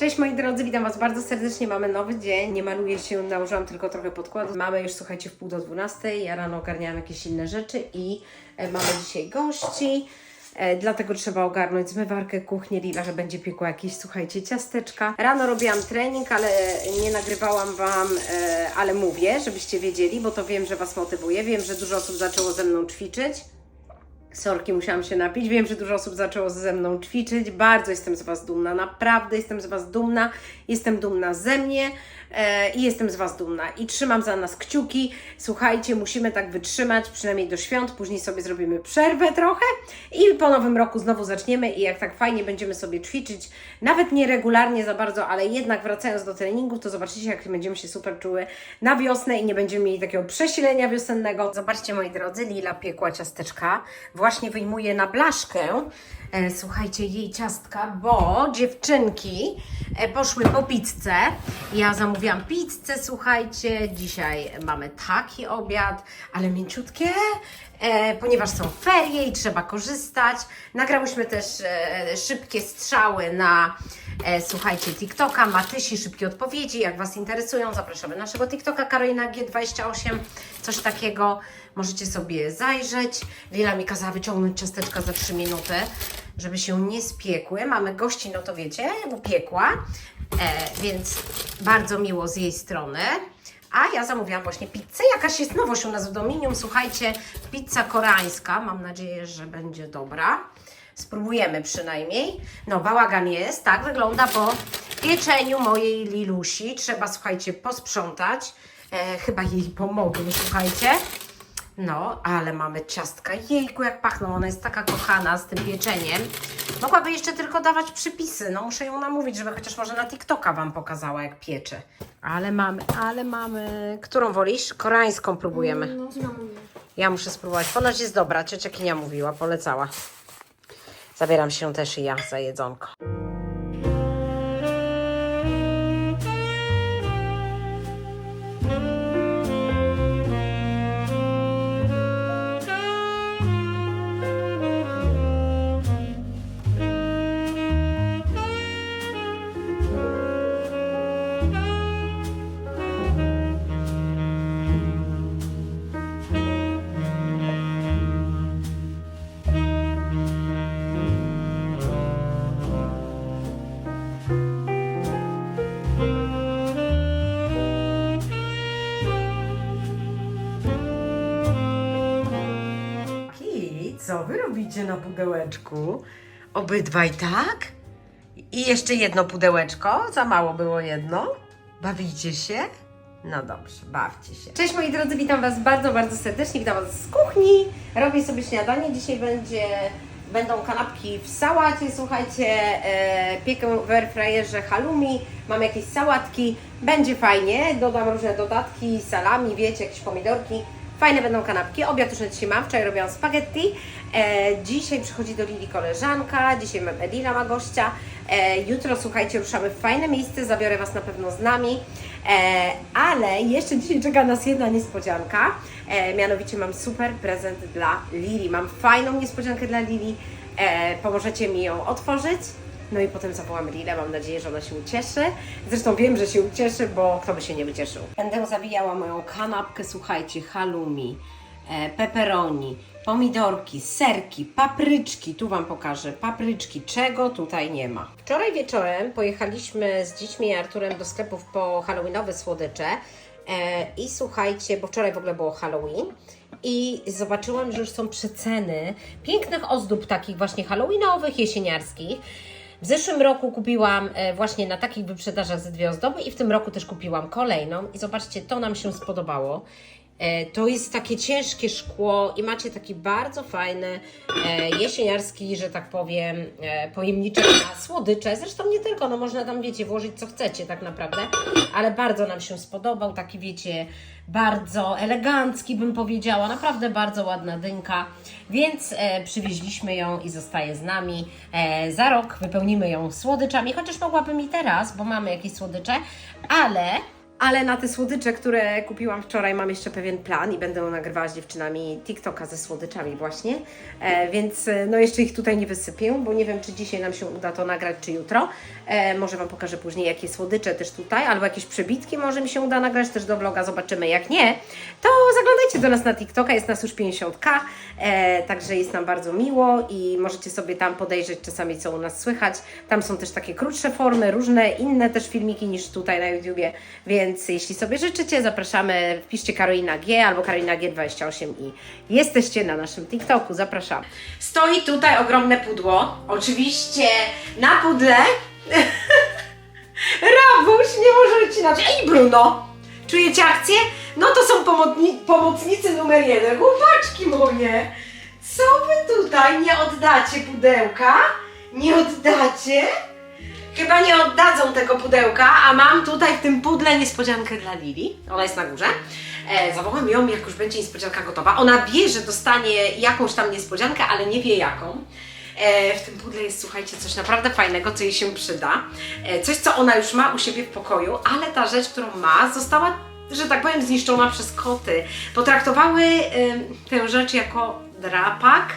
Cześć moi drodzy, witam Was bardzo serdecznie. Mamy nowy dzień. Nie maluję się, nałożyłam tylko trochę podkładu. Mamy już, słuchajcie, w pół do 12. Ja rano ogarniałam jakieś inne rzeczy i e, mamy dzisiaj gości. E, dlatego trzeba ogarnąć zmywarkę, kuchnię. Lila, że będzie piekła jakieś, słuchajcie, ciasteczka. Rano robiłam trening, ale nie nagrywałam Wam, e, ale mówię, żebyście wiedzieli, bo to wiem, że Was motywuje. Wiem, że dużo osób zaczęło ze mną ćwiczyć. Sorki, musiałam się napić. Wiem, że dużo osób zaczęło ze mną ćwiczyć. Bardzo jestem z Was dumna. Naprawdę jestem z Was dumna. Jestem dumna ze mnie e, i jestem z Was dumna. I trzymam za nas kciuki. Słuchajcie, musimy tak wytrzymać, przynajmniej do świąt. Później sobie zrobimy przerwę trochę i po nowym roku znowu zaczniemy. I jak tak fajnie będziemy sobie ćwiczyć, nawet nie regularnie za bardzo, ale jednak wracając do treningu, to zobaczycie, jak będziemy się super czuły na wiosnę i nie będziemy mieli takiego przesilenia wiosennego. Zobaczcie, moi drodzy, Lila piekła ciasteczka. Właśnie wyjmuję na blaszkę, e, słuchajcie, jej ciastka, bo dziewczynki e, poszły po pizzę. Ja zamówiłam pizzę, słuchajcie. Dzisiaj mamy taki obiad, ale mięciutkie, ponieważ są ferie i trzeba korzystać. Nagrałyśmy też e, szybkie strzały na, e, słuchajcie, TikToka, Matysi, szybkie odpowiedzi. Jak Was interesują, zapraszamy na naszego TikToka Karolina G28, coś takiego. Możecie sobie zajrzeć. Lila mi kazała wyciągnąć ciasteczka za 3 minuty, żeby się nie spiekły. Mamy gości, no to wiecie, upiekła, e, więc bardzo miło z jej strony. A ja zamówiłam właśnie pizzę. Jakaś jest nowość u nas w Dominium. Słuchajcie, pizza koreańska. Mam nadzieję, że będzie dobra. Spróbujemy przynajmniej. No, bałagan jest. Tak wygląda po pieczeniu mojej Lilusi. Trzeba, słuchajcie, posprzątać. E, chyba jej pomogę, słuchajcie. No, ale mamy ciastka. Jejku, jak pachną. Ona jest taka kochana z tym pieczeniem. Mogłaby jeszcze tylko dawać przypisy. No, muszę ją namówić, żeby chociaż może na TikToka Wam pokazała, jak piecze. Ale mamy, ale mamy. Którą wolisz? Koreańską próbujemy. No, znowu. Ja muszę spróbować. Ponoć jest dobra. Ciocia Kinia mówiła, polecała. Zabieram się też i ja za jedzonko. Co wy robicie na pudełeczku? Obydwaj tak? I jeszcze jedno pudełeczko? Za mało było jedno? Bawicie się? No dobrze, bawcie się. Cześć moi drodzy, witam Was bardzo, bardzo serdecznie. Witam Was z kuchni. Robię sobie śniadanie. Dzisiaj będzie, będą kanapki w sałacie. Słuchajcie, e, piekę w airfryerze halloumi. Mam jakieś sałatki. Będzie fajnie. Dodam różne dodatki, salami, wiecie, jakieś pomidorki. Fajne będą kanapki. Obiad już dzisiaj mam. Wczoraj robiłam spaghetti. E, dzisiaj przychodzi do Lili koleżanka. Dzisiaj mam Lila ma gościa. E, jutro, słuchajcie, ruszamy w fajne miejsce. Zabiorę Was na pewno z nami. E, ale jeszcze dzisiaj czeka nas jedna niespodzianka. E, mianowicie mam super prezent dla Lili. Mam fajną niespodziankę dla Lili. E, pomożecie mi ją otworzyć. No i potem zawołam Lilę, mam nadzieję, że ona się ucieszy. Zresztą wiem, że się ucieszy, bo kto by się nie ucieszył. Będę zawijała moją kanapkę, słuchajcie, halloumi, e, pepperoni, pomidorki, serki, papryczki. Tu Wam pokażę papryczki, czego tutaj nie ma. Wczoraj wieczorem pojechaliśmy z dziećmi i Arturem do sklepów po halloweenowe słodycze. E, I słuchajcie, bo wczoraj w ogóle było Halloween i zobaczyłam, że już są przeceny pięknych ozdób takich właśnie halloweenowych, jesieniarskich. W zeszłym roku kupiłam e, właśnie na takich wyprzedażach ze dwie ozdoby i w tym roku też kupiłam kolejną i zobaczcie, to nam się spodobało. E, To jest takie ciężkie szkło i macie taki bardzo fajny e, jesieniarski, że tak powiem, e, pojemniczek na słodycze. Zresztą nie tylko, no można tam, wiecie, włożyć co chcecie tak naprawdę, ale bardzo nam się spodobał, taki wiecie, bardzo elegancki bym powiedziała, naprawdę bardzo ładna dynka, więc przywieźliśmy ją i zostaje z nami. Za rok wypełnimy ją słodyczami, chociaż mogłabym i teraz, bo mamy jakieś słodycze, ale Ale na te słodycze, które kupiłam wczoraj, mam jeszcze pewien plan i będę nagrywała z dziewczynami TikToka ze słodyczami właśnie, e, więc e, no jeszcze ich tutaj nie wysypię, bo nie wiem, czy dzisiaj nam się uda to nagrać, czy jutro. E, może Wam pokażę później, jakie słodycze też tutaj, albo jakieś przebitki może mi się uda nagrać też do vloga, zobaczymy. Jak nie, to zaglądajcie do nas na TikToka, jest nas już 50k, e, także jest nam bardzo miło i możecie sobie tam podejrzeć czasami, co u nas słychać. Tam są też takie krótsze formy, różne inne też filmiki niż tutaj na YouTubie, więc jeśli sobie życzycie, zapraszamy, wpiszcie Karolina G albo Karolina G28 i jesteście na naszym TikToku, zapraszam. Stoi tutaj ogromne pudło, oczywiście na pudle Rabuś nie może wycinać. Ej, Bruno! Czujecie akcję? No to są pomocni pomocnicy numer jeden. Chłopaczki moje! Co wy tutaj nie oddacie pudełka? Nie oddacie? Chyba nie oddadzą tego pudełka, a mam tutaj w tym pudle niespodziankę dla Lili. Ona jest na górze. E, zawołam ją, jak już będzie niespodzianka gotowa. Ona wie, że dostanie jakąś tam niespodziankę, ale nie wie jaką. E, w tym pudle jest, słuchajcie, coś naprawdę fajnego, co jej się przyda. E, coś, co ona już ma u siebie w pokoju, ale ta rzecz, którą ma, została, że tak powiem, zniszczona przez koty. Potraktowały e, tę rzecz jako drapak.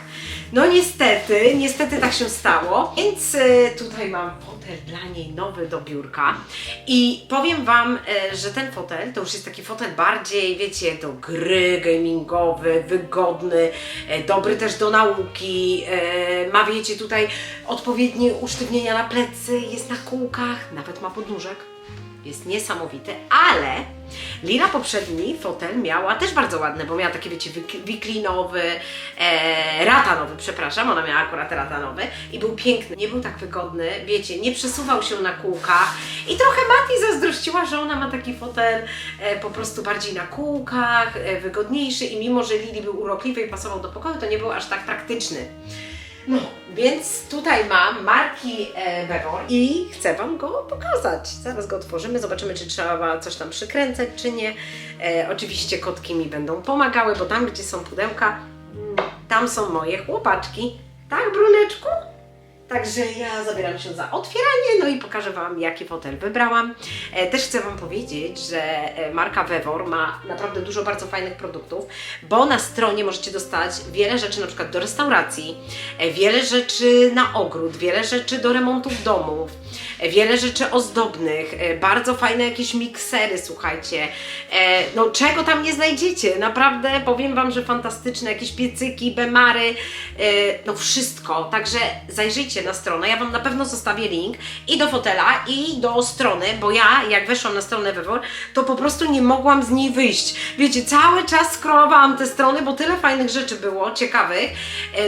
No niestety, niestety tak się stało, więc e, tutaj mam fotel dla niej nowy do biurka. I powiem Wam, e, że ten fotel to już jest taki fotel bardziej, wiecie, do gry, gamingowy, wygodny, e, dobry też do nauki, ma wiecie tutaj odpowiednie usztywnienia na plecy, jest na kółkach, nawet ma podnóżek jest niesamowity, ale Lila poprzedni fotel miała też bardzo ładny, bo miała takie, wiecie, wik- wiklinowy, e, ratanowy, przepraszam, ona miała akurat ratanowy i był piękny, nie był tak wygodny, wiecie, nie przesuwał się na kółkach i trochę Mati zazdrościła, że ona ma taki fotel e, po prostu bardziej na kółkach, e, wygodniejszy i mimo, że Lili był urokliwy i pasował do pokoju, to nie był aż tak praktyczny. No, więc tutaj mam marki e, Vevor i chcę Wam go pokazać. Zaraz go otworzymy, zobaczymy, czy trzeba coś tam przykręcać, czy nie. E, oczywiście kotki mi będą pomagały, bo tam, gdzie są pudełka, mm, tam są moje chłopaczki. Tak, Bruneczku? Także ja zabieram się za otwieranie, no i pokażę Wam, jaki fotel wybrałam. E, też chcę Wam powiedzieć, że e, marka Vevor ma naprawdę dużo bardzo fajnych produktów, bo na stronie możecie dostać wiele rzeczy na przykład do restauracji, e, wiele rzeczy na ogród, wiele rzeczy do remontów domów, wiele rzeczy ozdobnych, e, bardzo fajne jakieś miksery, słuchajcie. E, no czego tam nie znajdziecie? Naprawdę powiem Wam, że fantastyczne, jakieś piecyki, bemary, e, no wszystko. Także zajrzyjcie na stronę, ja Wam na pewno zostawię link i do fotela, i do strony, bo ja jak weszłam na stronę Wywor, to po prostu nie mogłam z niej wyjść. Wiecie, cały czas scrollowałam te strony, bo tyle fajnych rzeczy było, ciekawych,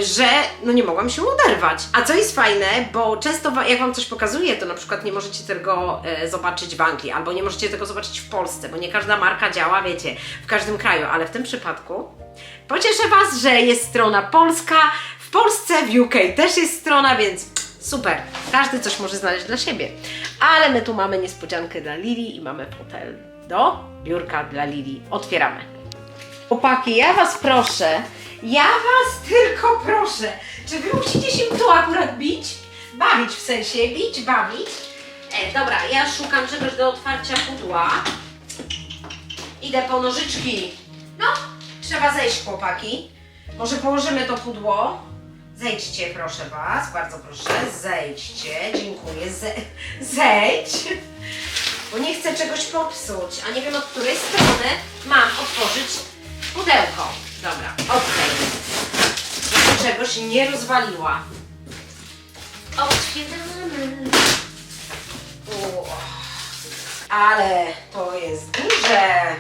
że no nie mogłam się oderwać. A co jest fajne, bo często jak Wam coś pokazuję, to na przykład nie możecie tego e, zobaczyć w Anglii, albo nie możecie tego zobaczyć w Polsce, bo nie każda marka działa, wiecie, w każdym kraju, ale w tym przypadku pocieszę Was, że jest strona polska, w Polsce, w UK też jest strona, więc super, każdy coś może znaleźć dla siebie. Ale my tu mamy niespodziankę dla Lili i mamy fotel do biurka dla Lili. Otwieramy. Chłopaki, ja Was proszę, ja Was tylko proszę, czy Wy musicie się tu akurat bić? Bawić w sensie, bić, bawić. E, dobra, ja szukam czegoś do otwarcia pudła. Idę po nożyczki. No, trzeba zejść, chłopaki. Może położymy to pudło. Zejdźcie, proszę Was, bardzo proszę. Zejdźcie, dziękuję. Ze zejdź. Bo nie chcę czegoś popsuć, a nie wiem od której strony mam otworzyć pudełko. Dobra, okej. Żeby czegoś nie rozwaliła. Otwieramy. O, ale to jest duże.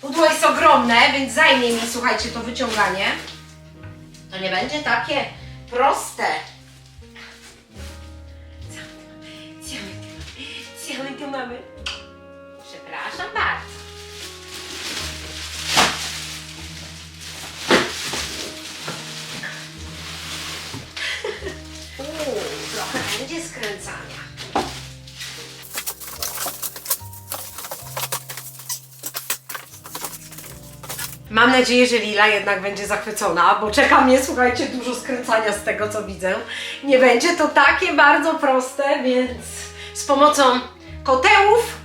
Pudło jest ogromne, więc zajmie mi, słuchajcie, to wyciąganie. To nie będzie takie proste. Co my tu mamy? Co my tu mamy? Przepraszam bardzo. Będzie skręcania. Mam nadzieję, że Lila jednak będzie zachwycona, bo czeka mnie, słuchajcie, dużo skręcania z tego, co widzę. Nie będzie to takie bardzo proste, więc z pomocą kotełów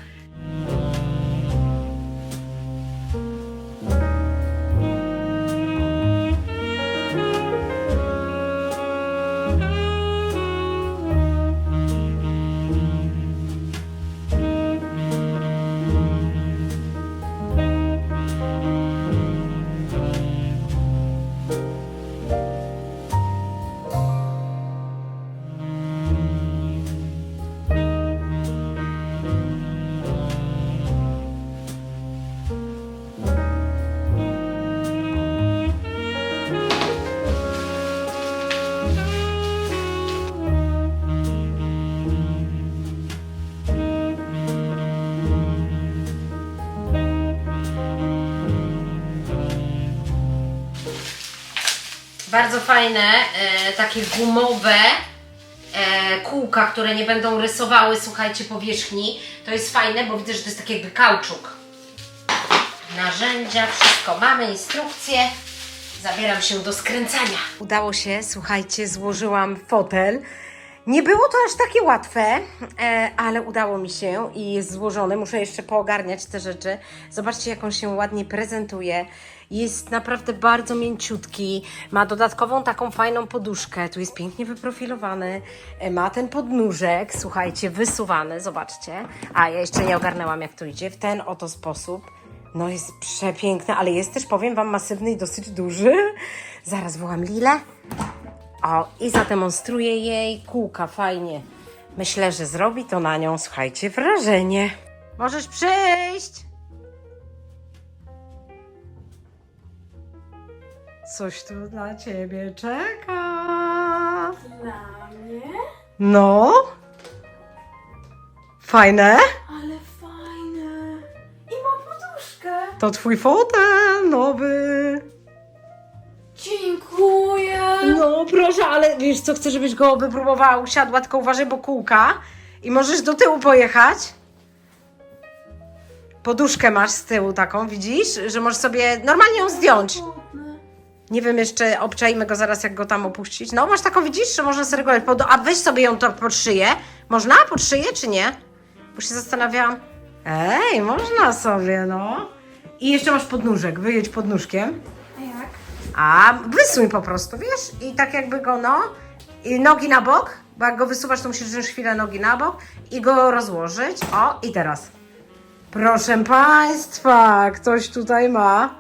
Bardzo fajne, e, takie gumowe e, kółka, które nie będą rysowały, słuchajcie, powierzchni. To jest fajne, bo widzę, że to jest tak jakby kauczuk. Narzędzia, wszystko mamy, instrukcje. Zabieram się do skręcania. Udało się, słuchajcie, złożyłam fotel. Nie było to aż takie łatwe, e, ale udało mi się i jest złożone. Muszę jeszcze poogarniać te rzeczy. Zobaczcie, jak on się ładnie prezentuje. Jest naprawdę bardzo mięciutki. Ma dodatkową taką fajną poduszkę. Tu jest pięknie wyprofilowany. E, Ma ten podnóżek, słuchajcie, wysuwany. Zobaczcie. A ja jeszcze nie ogarnęłam, jak to idzie. W ten oto sposób. No jest przepiękny, ale jest też, powiem Wam, masywny i dosyć duży. Zaraz wołam Lilę. O, i zademonstruję jej kółka, fajnie. Myślę, że zrobi to na nią, słuchajcie, wrażenie. Możesz przyjść. Coś tu dla ciebie czeka. Dla mnie? No. Fajne? Ale fajne. I ma poduszkę. To twój fotel nowy. Dziękuję. No proszę, ale wiesz co, chcę, żebyś go wypróbowała, usiadła, tylko uważaj, bo kółka. I możesz do tyłu pojechać. Poduszkę masz z tyłu taką, widzisz? Że możesz sobie normalnie ją zdjąć. Cudne. Nie wiem jeszcze, obczajmy go zaraz, jak go tam opuścić. No, masz taką, widzisz, że można. Pod- A weź sobie ją to pod szyję. Można pod szyję, czy nie? Bo się zastanawiałam. Ej, można sobie, no. I jeszcze masz podnóżek, wyjedź podnóżkiem. A jak? A wysuń po prostu, wiesz? I tak jakby go, no, i nogi na bok, bo jak go wysuwasz, to musisz wziąć chwilę nogi na bok i go rozłożyć. O, i teraz. Proszę Państwa, ktoś tutaj ma.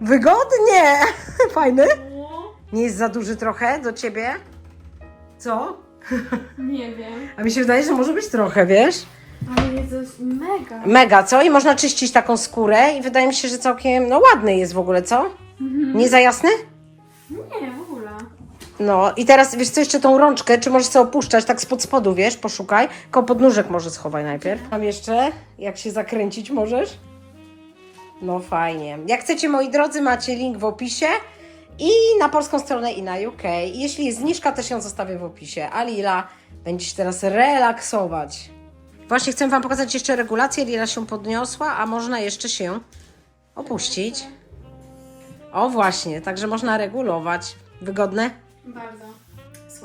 Wygodnie! Fajny? O, Nie jest za duży trochę do Ciebie? Co? nie wiem. A mi się wydaje, że może być trochę, wiesz? Ale jest mega. Mega, co? I można czyścić taką skórę i wydaje mi się, że całkiem, no ładny jest w ogóle, co? Nie za jasny? Nie, w ogóle. No i teraz wiesz co, jeszcze tą rączkę, czy możesz sobie opuszczać tak spod spodu, wiesz, poszukaj. Koło podnóżek może schowaj najpierw. Tam jeszcze, jak się zakręcić możesz. No fajnie. Jak chcecie, moi drodzy, macie link w opisie i na polską stronę i na UK. Jeśli jest zniżka, też ją zostawię w opisie. A Lila będzie się teraz relaksować. Właśnie chcę Wam pokazać jeszcze regulację. Lila się podniosła, a można jeszcze się opuścić. O właśnie, także można regulować. Wygodne? Bardzo.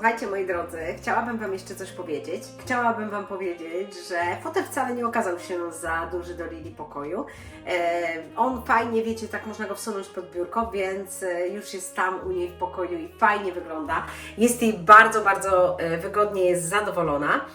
Słuchajcie, moi drodzy, chciałabym Wam jeszcze coś powiedzieć. Chciałabym Wam powiedzieć, że fotel wcale nie okazał się za duży do Lili pokoju. E, on fajnie, wiecie, tak można go wsunąć pod biurko, więc e, już jest tam u niej w pokoju i fajnie wygląda. Jest jej bardzo, bardzo e, wygodnie, jest zadowolona.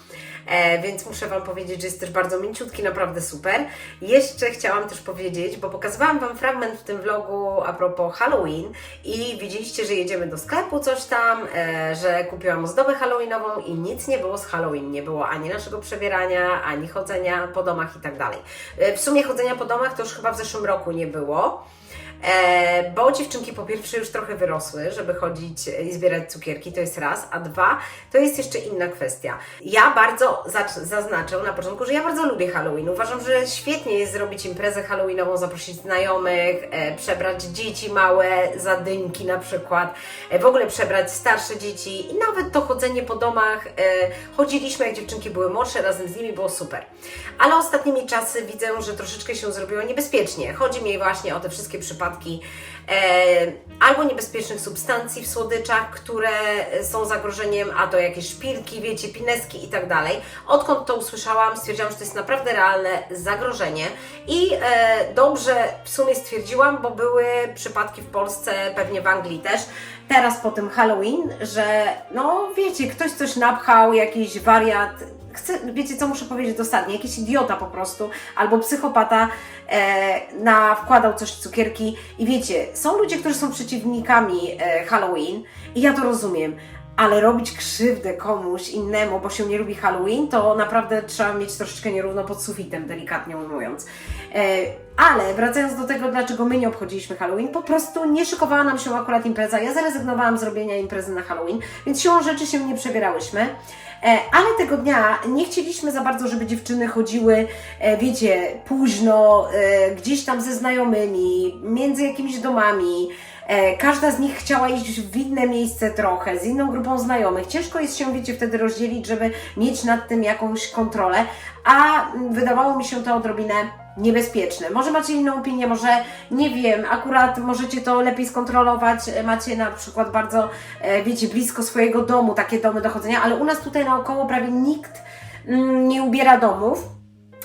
E, więc muszę Wam powiedzieć, że jest też bardzo mięciutki, naprawdę super. Jeszcze chciałam też powiedzieć, bo pokazywałam Wam fragment w tym vlogu a propos Halloween i widzieliście, że jedziemy do sklepu, coś tam, e, że kupiłam ozdobę Halloweenową i nic nie było z Halloween. Nie było ani naszego przebierania, ani chodzenia po domach i tak dalej. E, w sumie chodzenia po domach to już chyba w zeszłym roku nie było. E, bo dziewczynki po pierwsze już trochę wyrosły, żeby chodzić i zbierać cukierki, to jest raz, a dwa, to jest jeszcze inna kwestia. Ja bardzo zaznaczę na początku, że ja bardzo lubię Halloween. Uważam, że świetnie jest zrobić imprezę Halloweenową, zaprosić znajomych, e, przebrać dzieci małe, zadyńki na przykład, e, w ogóle przebrać starsze dzieci i nawet to chodzenie po domach. Chodziliśmy, jak dziewczynki były młodsze, razem z nimi było super. Ale ostatnimi czasy widzę, że troszeczkę się zrobiło niebezpiecznie. Chodzi mi właśnie o te wszystkie przypadki e, albo niebezpiecznych substancji w słodyczach, które są zagrożeniem, a to jakieś szpilki, wiecie, pineski i tak dalej. Odkąd to usłyszałam, stwierdziłam, że to jest naprawdę realne zagrożenie i e, dobrze w sumie stwierdziłam, bo były przypadki w Polsce, pewnie w Anglii też, teraz po tym Halloween, że no wiecie, ktoś coś napchał, jakiś wariat, chcę, wiecie co muszę powiedzieć dosadnie, jakiś idiota po prostu, albo psychopata e, na, wkładał coś w cukierki. I wiecie, są ludzie, którzy są przeciwnikami e, Halloween i ja to rozumiem, ale robić krzywdę komuś innemu, bo się nie lubi Halloween, to naprawdę trzeba mieć troszeczkę nierówno pod sufitem, delikatnie ujmując. E, ale wracając do tego, dlaczego my nie obchodziliśmy Halloween, po prostu nie szykowała nam się akurat impreza. Ja zarezygnowałam z robienia imprezy na Halloween, więc siłą rzeczy się nie przebierałyśmy. E, ale tego dnia nie chcieliśmy za bardzo, żeby dziewczyny chodziły, e, wiecie, późno, gdzieś tam ze znajomymi, między jakimiś domami. E, każda z nich chciała iść w inne miejsce trochę, z inną grupą znajomych. Ciężko jest się, wiecie, wtedy rozdzielić, żeby mieć nad tym jakąś kontrolę, a mm, wydawało mi się to odrobinę niebezpieczne. Może macie inną opinię, może nie wiem, akurat możecie to lepiej skontrolować, e, macie na przykład bardzo, e, wiecie, blisko swojego domu takie domy dochodzenia, ale u nas tutaj naokoło prawie nikt mm, nie ubiera domów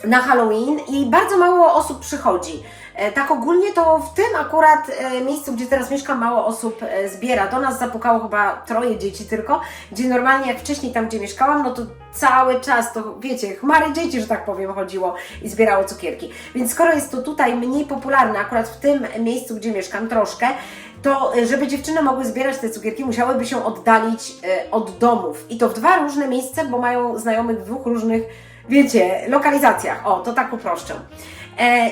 na Halloween i bardzo mało osób przychodzi. E, Tak ogólnie to w tym akurat e, miejscu, gdzie teraz mieszkam, mało osób e, zbiera. Do nas zapukało chyba troje dzieci tylko, gdzie normalnie jak wcześniej tam, gdzie mieszkałam, no to cały czas to, wiecie, chmary dzieci, że tak powiem, chodziło i zbierało cukierki. Więc skoro jest to tutaj mniej popularne, akurat w tym miejscu, gdzie mieszkam troszkę, to żeby dziewczyny mogły zbierać te cukierki, musiałyby się oddalić od domów. I to w dwa różne miejsca, bo mają znajomych w dwóch różnych, wiecie, lokalizacjach. O, to tak uproszczę.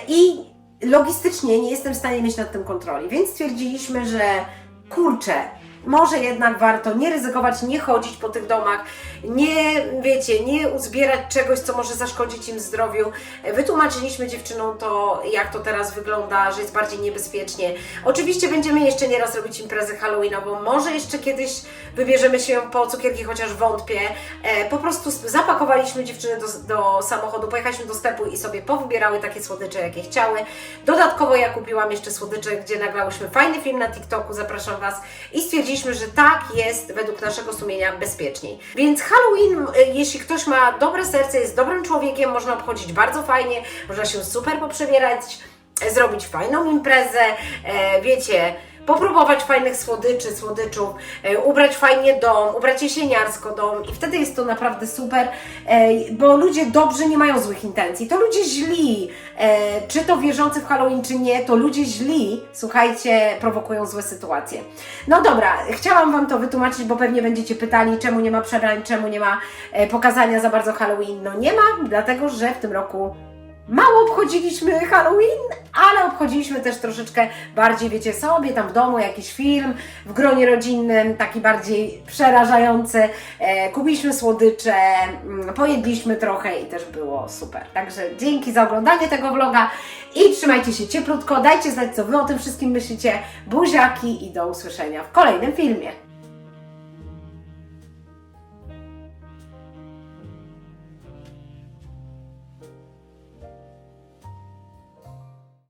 I logistycznie nie jestem w stanie mieć nad tym kontroli, więc stwierdziliśmy, że kurczę, może jednak warto nie ryzykować, nie chodzić po tych domach, nie, wiecie, nie uzbierać czegoś, co może zaszkodzić im zdrowiu. Wytłumaczyliśmy dziewczynom to, jak to teraz wygląda, że jest bardziej niebezpiecznie. Oczywiście będziemy jeszcze nieraz robić imprezę Halloweenową, może jeszcze kiedyś wybierzemy się po cukierki, chociaż wątpię. E, po prostu zapakowaliśmy dziewczyny do, do samochodu, pojechaliśmy do sklepu i sobie powybierały takie słodycze, jakie chciały. Dodatkowo ja kupiłam jeszcze słodycze, gdzie nagrałyśmy fajny film na TikToku, zapraszam Was i stwierdziliśmy, że tak jest według naszego sumienia bezpieczniej. Więc Halloween, y, jeśli ktoś ma dobre serce, jest dobrym człowiekiem, można obchodzić bardzo fajnie, można się super poprzebierać, e, zrobić fajną imprezę, e, wiecie, popróbować fajnych słodyczy, słodyczów, e, ubrać fajnie dom, ubrać jesieniarsko dom i wtedy jest to naprawdę super, e, bo ludzie dobrzy nie mają złych intencji, to ludzie źli, e, czy to wierzący w Halloween, czy nie, to ludzie źli, słuchajcie, prowokują złe sytuacje. No dobra, chciałam Wam to wytłumaczyć, bo pewnie będziecie pytali, czemu nie ma przebrań, czemu nie ma pokazania za bardzo Halloween. No nie ma, dlatego że w tym roku mało obchodziliśmy Halloween, ale obchodziliśmy też troszeczkę bardziej, wiecie, sobie tam w domu jakiś film w gronie rodzinnym, taki bardziej przerażający. E, kupiliśmy słodycze, mm, pojedliśmy trochę i też było super. Także dzięki za oglądanie tego vloga i trzymajcie się cieplutko, dajcie znać, co Wy o tym wszystkim myślicie. Buziaki i do usłyszenia w kolejnym filmie.